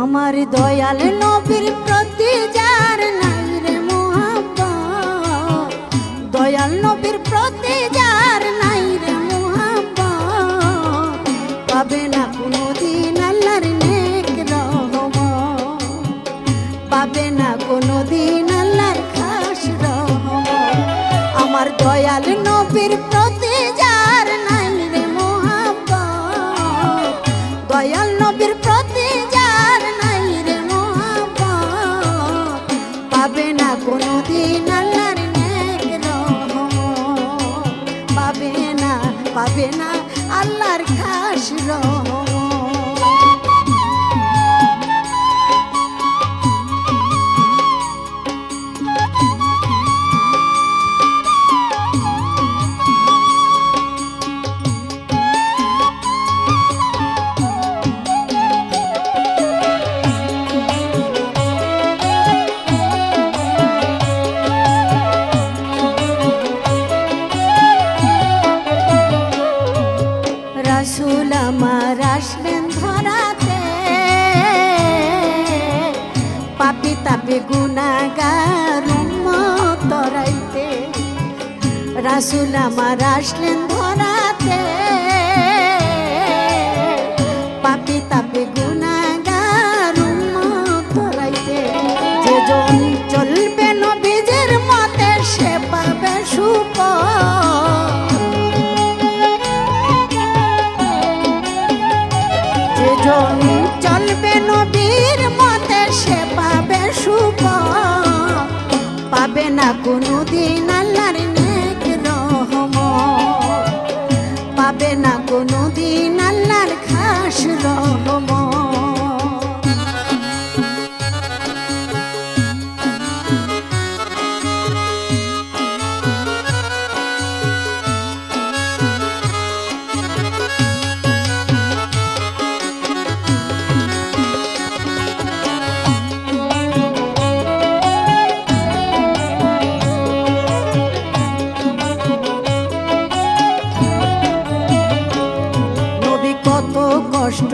আমার দয়াল নবীর প্রতি যার নাই দয়াল নবীর প্রতি যার নাই রে মোহাম্মত পাবে না কোনোদিন আল্লাহর নেক রহমত। পাবে না কোনোদিন আল্লাহর খাস রহমত। আমার দয়াল নবীর প্রতি যার নাই রে মোহাম্মত দয়াল নবীর প্রতি খাস রহমত আমার আসবেন ধরাতে। পাপি তাপি গুনাগার তরাইতে রাসুল আমার আসলেন ধরাতে। না কোনো দিন আল্লাহর নেক রহম। পাবে না কোনো দিন আল্লাহর খাস রহম।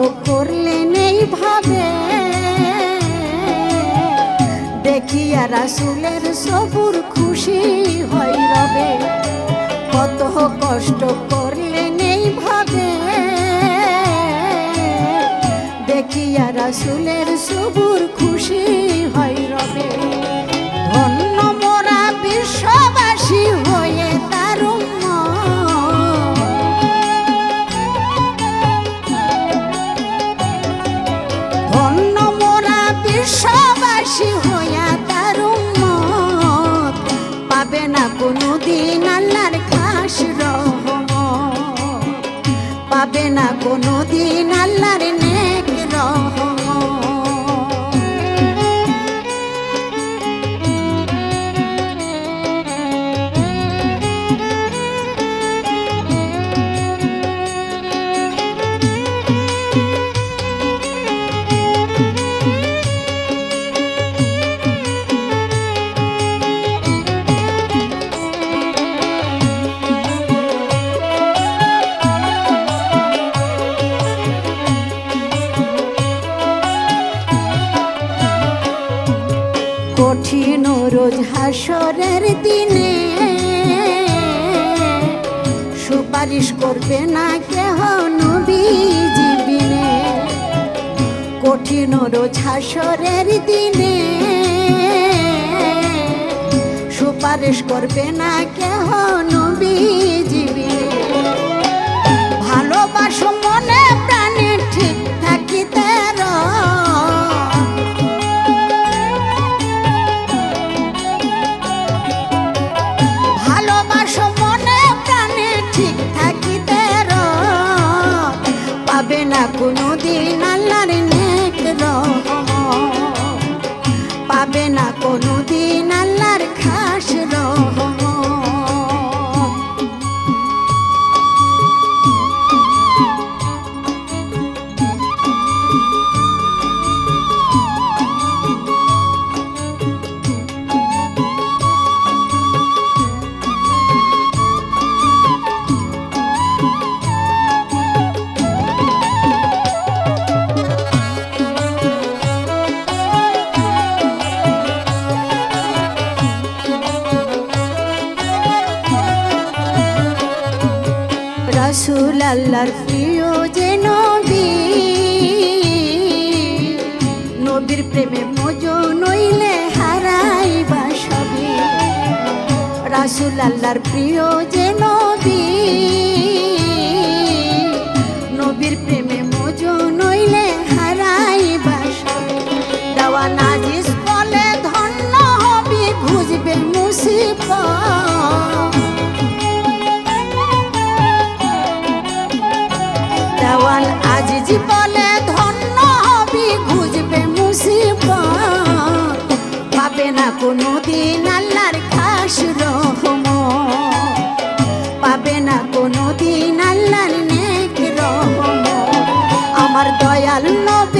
কষ্ট করলেন এইভাবে দেখিয়া রাসুলের সবুর খুশি হই রবে। কত কষ্ট করলেন এইভাবে দেখিয়া রাসুলের সবুর খুশি হই রবে। ধন্য মোরা বিশ্ববাসী হয়ে বিশ্ববাসী হইয়া তার মত পাবে না কোনো দিন আল্লাহর খাস রহমত। পাবে না কোনো দিন আল্লাহর নেক রহমত। রোজ হাসরের দিনে সুপারিশ করবে না কেহ নবী জীবিনে কঠিন রোজ হাসরের দিনে সুপারিশ করবে না কেহ নবী কোনো দিন আল্লাহর প্রিয় যে নবী। নবীর প্রেমে মজো নইলে হারাইবা সবে রাসুল আল্লাহর প্রিয় যে নবী। বলে ধন্য হবি, খুঁজবে মুসিবত। পাবে না কোনো দিন আল্লাহর খাস রহম পাবে না কোনো দিন আল্লাহর নেক রহম আমার দয়াল নবীর